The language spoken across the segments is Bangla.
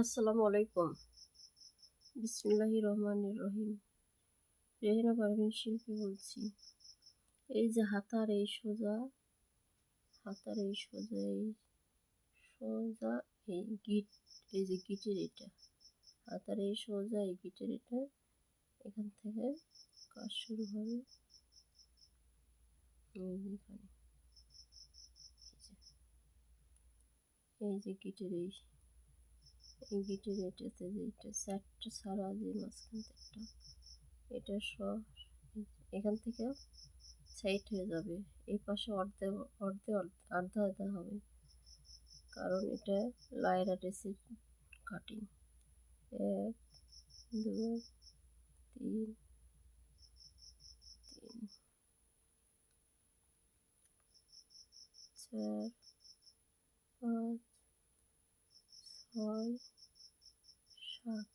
আসসালামু আলাইকুম। বিসমিল্লাহি রহমানির রহিম। রেহেনা পারভিন শিল্পী বলছি, এই যে হাতার এই সোজা, হাতার এই সোজা এই সোজা, এই গিট, এই যে গিটের এটা, হাতার এই সোজা, এই গিটের এটা, এখান থেকে কাজ শুরু হবে। এই যে গিটের এই এই গিটের এটাতে যে এটা চারটা ছাড়া যে মাঝখান থেকে এটা সব এখান থেকে সাইড হয়ে যাবে। এই পাশে অর্ধে অর্ধে আর্ধা আর্ধা হবে। কারণ এটা লায়রা ড্রেসের কাটিং এক, দুই, তিন তিন, চার, পাঁচ ছয়, সাত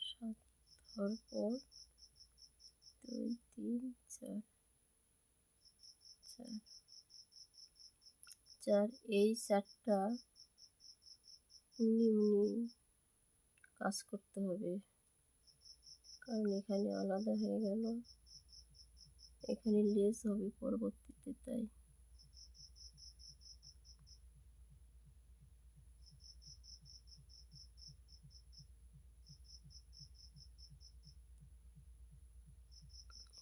সাত, হওয়ার পর দুই, তিন, চার চার চার, এই চারটা এমনি কাজ করতে হবে। কারণ এখানে আলাদা হয়ে গেল। এখানে লেস হবে পরবর্তীতে, তাই।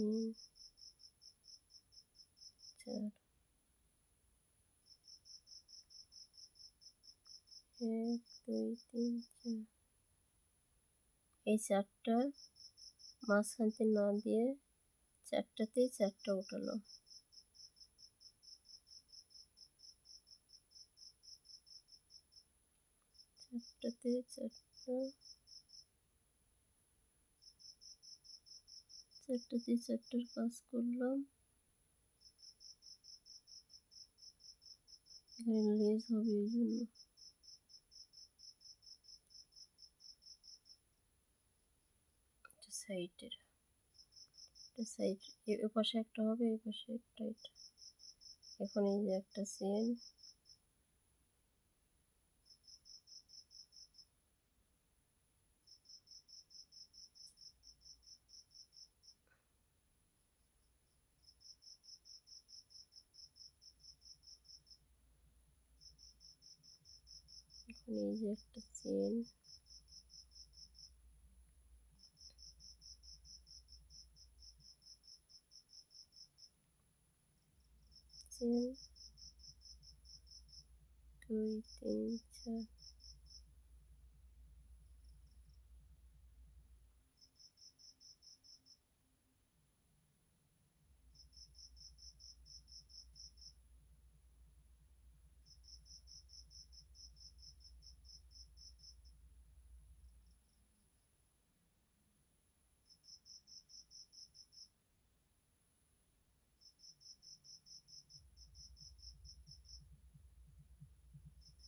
তিন চার এক দুই তিন চার, এই চারটা মাঝখানতে না দিয়ে চারটাতেই চারটা উঠালো। চারটাতে চারটা চারটাতে চারটার কাজ করলাম। এখানে লেজ হবে এই জন্য। সাইডের সাইড এ পাশে একটা হবে এই পাশে একটা এখন এই যে একটা চেন এখন এই যে একটা চেন চেন দুই তিন চার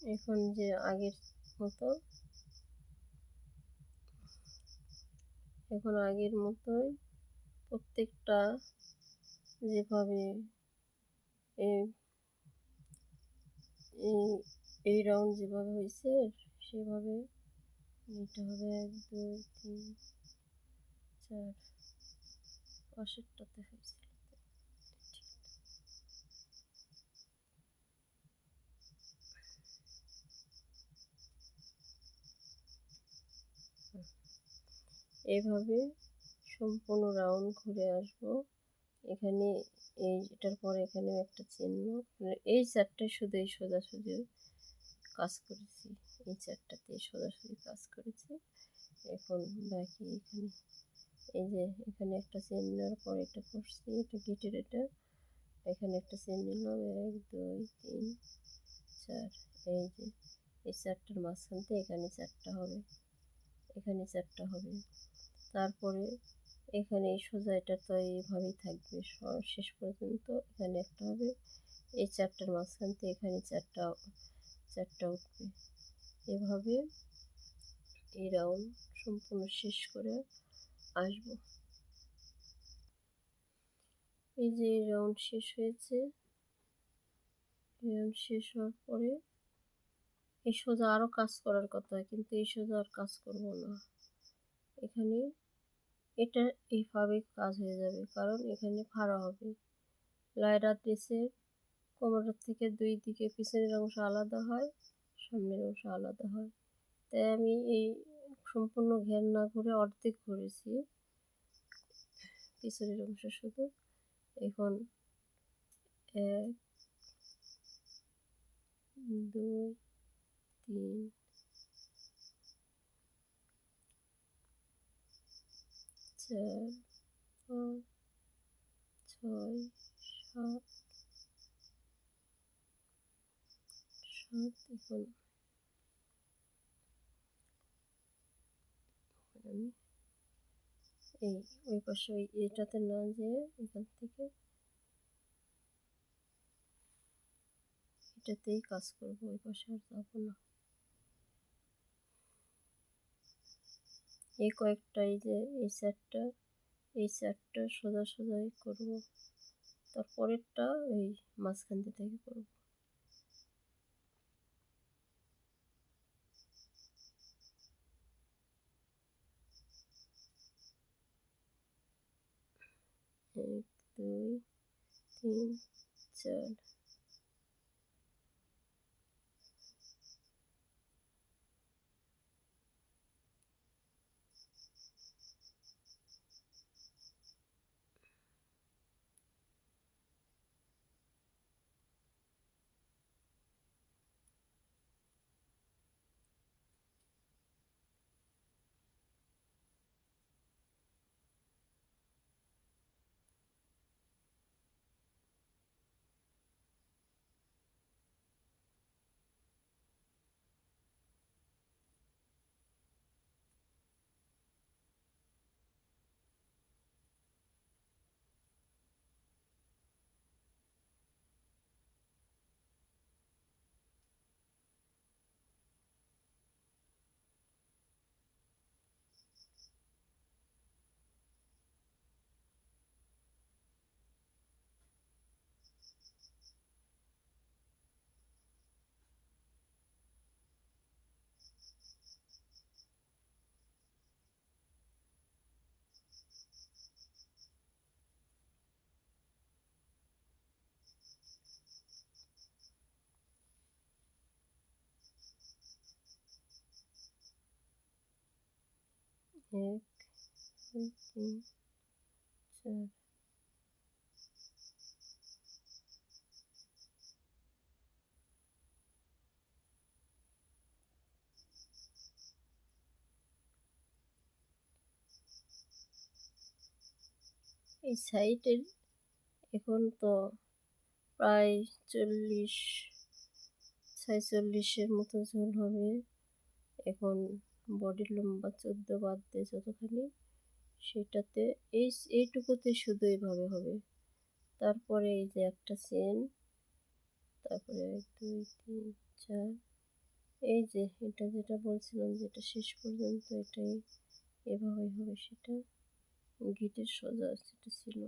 এখন যে আগের মতো। এখন আগের মতোই প্রত্যেকটা যেভাবে এই রাউন্ড যেভাবে হয়েছে, সেভাবে নিতে হবে। এক, দুই, তিন, চার পাশেরটাতে হয়েছে। এভাবে সম্পূর্ণ রাউন্ড ঘুরে আসব। এখানে এই এটার পরে এখানে একটা চিহ্ন। এই চারটায় শুধু এই সোজাসুজি কাজ করেছি। এই চারটাতে সোজাসুজি কাজ করেছি। এখন বাকি এখানে এই যে এখানে একটা চেন নেওয়ার পর এটা করছি, এটা গেটের এটা। এখানে একটা চেন নিলাম। এক, দুই, তিন, চার, এই যে এই চারটার মাঝখান থেকে এখানে চারটা হবে। এখানে চারটা হবে। তারপরে এখানে এই সোজা এটা তো এইভাবেই থাকবে। শেষ পর্যন্ত এখানে একটা হবে। এই চারটার মাঝখান থেকে এখানে চারটা চারটা উঠবে। এভাবে এই রাউন্ড সম্পূর্ণ শেষ করে আসব। এই যে রাউন্ড শেষ হয়েছে রাউন্ড শেষ হওয়ার পরে এই সোজা আরও কাজ করার কথা, কিন্তু এই সোজা আর কাজ করব না। এখানে এটা এইভাবে কাজ হয়ে যাবে, কারণ এখানে ফাড়া হবে। লাইডা ড্রেসের কোমরের থেকে দুই দিকে পিছনের অংশ আলাদা হয়, সামনের অংশ আলাদা হয়। তাই আমি এই সম্পূর্ণ ঘের না করে অর্ধেক করেছি, পিছনের অংশ শুধু। এখন এক, দুই তিন চার পাঁচ ছয় সাত সাত এখন আমি এই, ওই পাশে ওই এটাতে না যেয়ে এখান থেকে, এটাতেই কাজ করব, ওই পাশে আর যাব না। এই কয়েকটা, এই যে এই চারটা এই চারটা সোজা সোজাই করব। তারপরেরটা এই মাঝখান থেকে করব। এক, দুই, তিন, চার। এক দুই তিন চার এই সাইডের এখন তো প্রায় চল্লিশ ছয়চল্লিশের মতো ঝোল হবে। এখন বডির লম্বা চোদ্দ বাদ দিয়ে যতখানি, সেটাতে এই এইটুকুতে শুধু এইভাবে হবে। তারপরে এই যে একটা চেন তারপরে এক, দুই, তিন, চার, এই যে এটা যেটা বলছিলাম যেটা শেষ পর্যন্ত এটাই এভাবেই হবে, সেটা গিটের সোজা সেটা ছিল।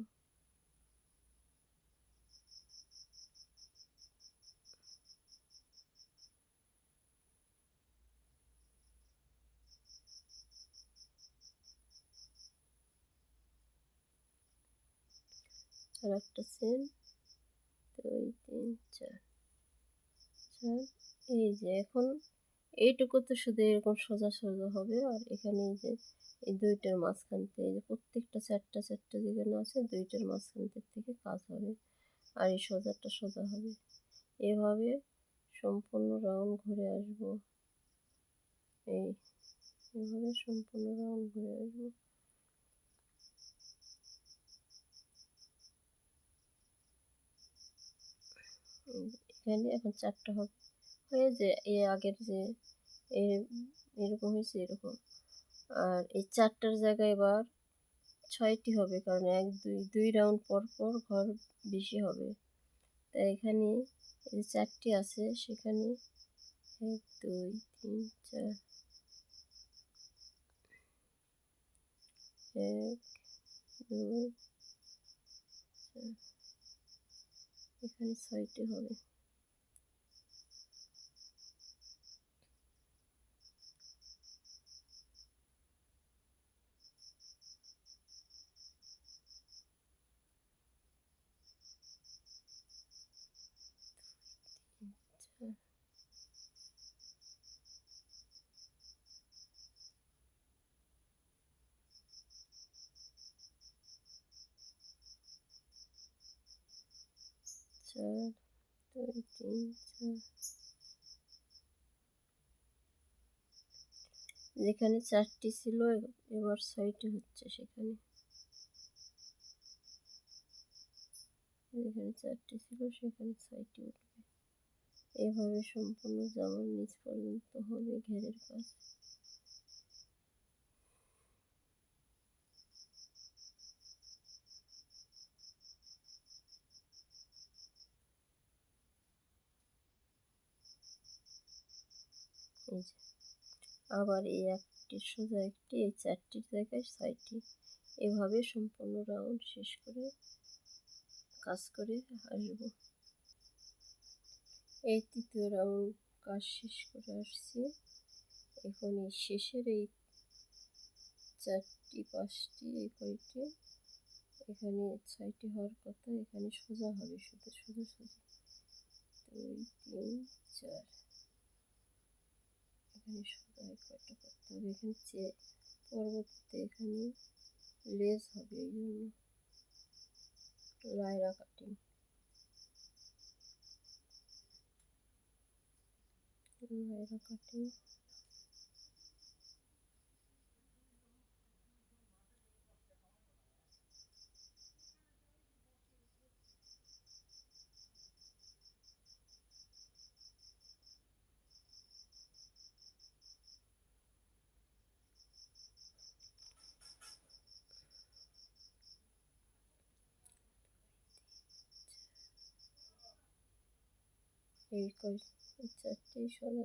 আর একটা চেন দুই তিন, চার চার। এই যে এখন এইটুকু তো শুধু এরকম সোজা সোজা হবে। আর এখানে এই যে, এই দুইটার মাঝখান থেকে এই যে প্রত্যেকটা চারটা চারটা যেখানে আছে, দুইটার মাঝখান থেকে কাজ হবে। আর এই সোজাটা সোজা হবে। এভাবে সম্পূর্ণ রাউন্ড ঘুরে আসব। এই, এভাবে সম্পূর্ণ রাউন্ড ঘুরে আসব। এখানে এখন চারটা হবে। হয়ে যে এ আগের যে এরকম হয়েছে এরকম। আর এই চারটার জায়গায় এবার ছয়টি হবে, কারণ এক, দুই দুই রাউন্ড পর পর ঘর বেশি হবে। তাই এখানে এই চারটি আছে, সেখানে এক, দুই, তিন, চার, এক, দুই, চার এখানে ছয়টি হবে চার চার দুই তিন চার যেখানে চারটি ছিল, এবার ছয়টি হচ্ছে সেখানে। যেখানে চারটি ছিল, সেখানে ছয়টি উঠবে। এভাবে সম্পূর্ণ জামার নিচ পর্যন্ত হবে ঘেরের কাজ। এই যে আবার এই একটি সোজা একটি, এই চারটির জায়গায় ছয়টি। এভাবে সম্পূর্ণ রাউন্ড শেষ করে কাজ করে আসব। এই তৃতীয় রাউন্ড কাজ শেষ করে আসছি। এখন এই শেষের এই চারটি, পাঁচটি, এই কয়টি, এখানে ছয়টি হওয়ার কথা, এখানে সোজা হবে শুধু শুধু সোজা। দুই, তিন, চার। এখানে সোজা এই করতে হবে এখানে চেয়ে পরবর্তীতে এখানে লেস হবে, এই জন্য লাইরা কাটিং। Lyra cutting. এই ইচ্ছা এই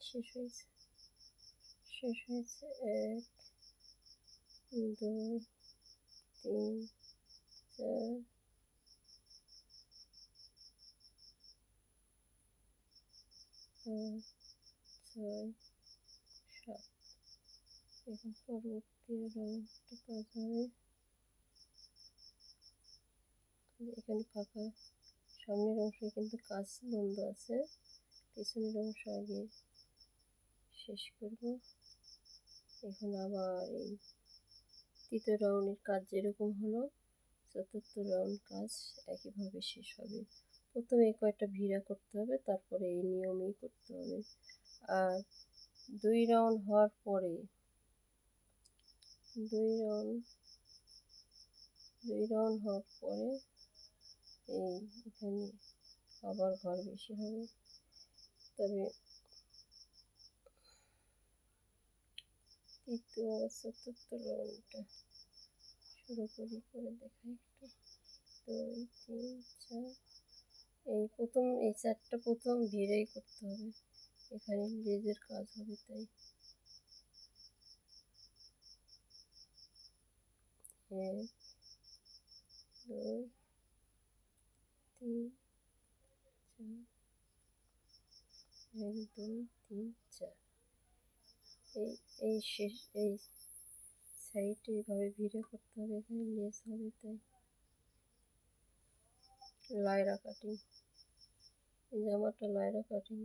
শেষ হয়েছে শেষ হয়েছে এক, দুই, তিন, চার, পাঁচ, ছয়, সাত। এখন পরবর্তী রাউন্ডটা কাজ হবে। এখানে ফাঁকা সামনের অংশে কিন্তু কাজ বন্ধ আছে। পেছনের অংশ আগে শেষ করব। এখন আবার এই তৃতীয় রাউন্ডের কাজ যেরকম হলো, চতুর্থ রাউন্ড কাজ একইভাবে শেষ হবে। প্রথমে কয়েকটা ভিড়া করতে হবে, তারপরে এই নিয়মেই করতে হবে। আর দুই রাউন্ড হওয়ার পরে, দুই রাউন্ড দুই রাউন্ড হওয়ার পরে এই এখানে আবার ঘর বেশি হবে। তবে তৃতীয় চতুর্থ রাউন্ডটা শুরু করি, করে দেখাই একটু। দুই, তিন, চার। এই প্রথম, এই চারটা প্রথম ভিড়েই করতে হবে। এখানে লেজের কাজ হবে, তাই। এক, দুই, তিন, চার। এক, দুই, তিন, চার। এই এই শেষ এই সাইডে এভাবে ভিড়ে করতে হবে, এখানে লেস হবে, তাই। লয়রা কাটিং। জামাটা লয়রা কাটিং।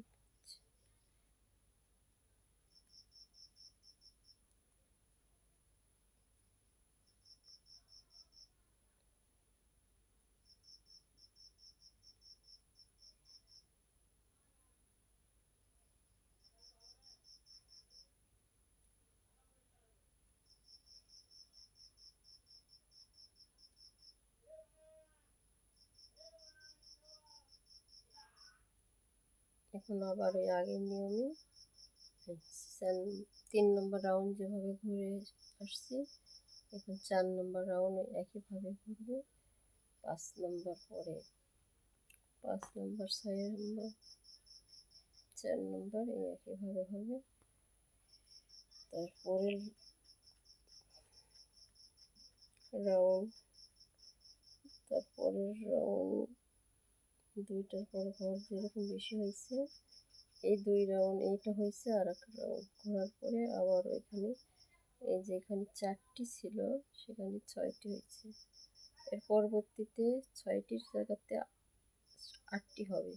এখন আবার ওই আগের নিয়মে তিন নম্বর রাউন্ড যেভাবে ঘুরে আসছি, এখন চার নম্বর রাউন্ড একইভাবে ঘুরবে। পাঁচ নম্বর পরে, পাঁচ নম্বর ছয় নম্বর চার নম্বর এই একইভাবে হবে। তারপরে রাউন্ড তারপরের রাউন্ড দুইটার পর ঘর যেরকম বেশি হয়েছে, এই দুই রাউন্ড এইটা হয়েছে, আর একটা রাউন্ড ঘোরার পরে আবার ওইখানে এই যে এখানে চারটি ছিল, সেখানে ছয়টি হয়েছে। এর পরবর্তীতে ছয়টির জায়গাতে আটটি হবে।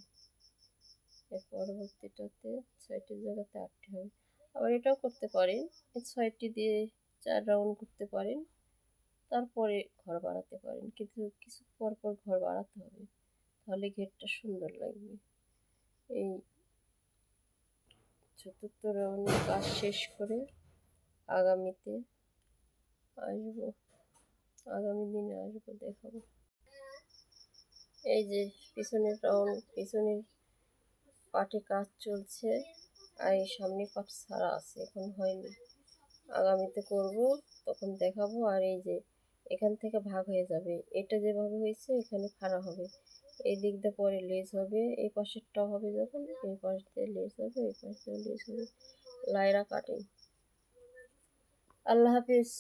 এর পরবর্তীটাতে ছয়টির জায়গাতে আটটি হবে। আবার এটাও করতে পারেন, এই ছয়টি দিয়ে চার রাউন্ড করতে পারেন, তারপরে ঘর বাড়াতে পারেন। কিন্তু কিছু পর পর ঘর বাড়াতে হবে। তাহলে ঘেরটা সুন্দর লাগবে। এই চতুর্থ রাউন্ডের কাজ শেষ করে আগামীতে আসব। আগামী দিনে আসব, দেখাবো। এই যে পিছনের রাউন্ড পিছনের পাটে কাজ চলছে। আর এই সামনে পাট ছাড়া আছে, এখন হয়নি। আগামীতে করব, তখন দেখাবো। আর এই যে এখান থেকে ভাগ হয়ে যাবে। এটা যেভাবে হয়েছে, এখানে ফাড়া হবে। এই দিক দিয়ে পরে লেজ হবে, এই পাশেরটা হবে যখন, এই পাশ দিয়ে লেস হবে, এই পাশ দিয়ে লেস হবে। লাইরা কাটিং আল্লাহ হাফিজ।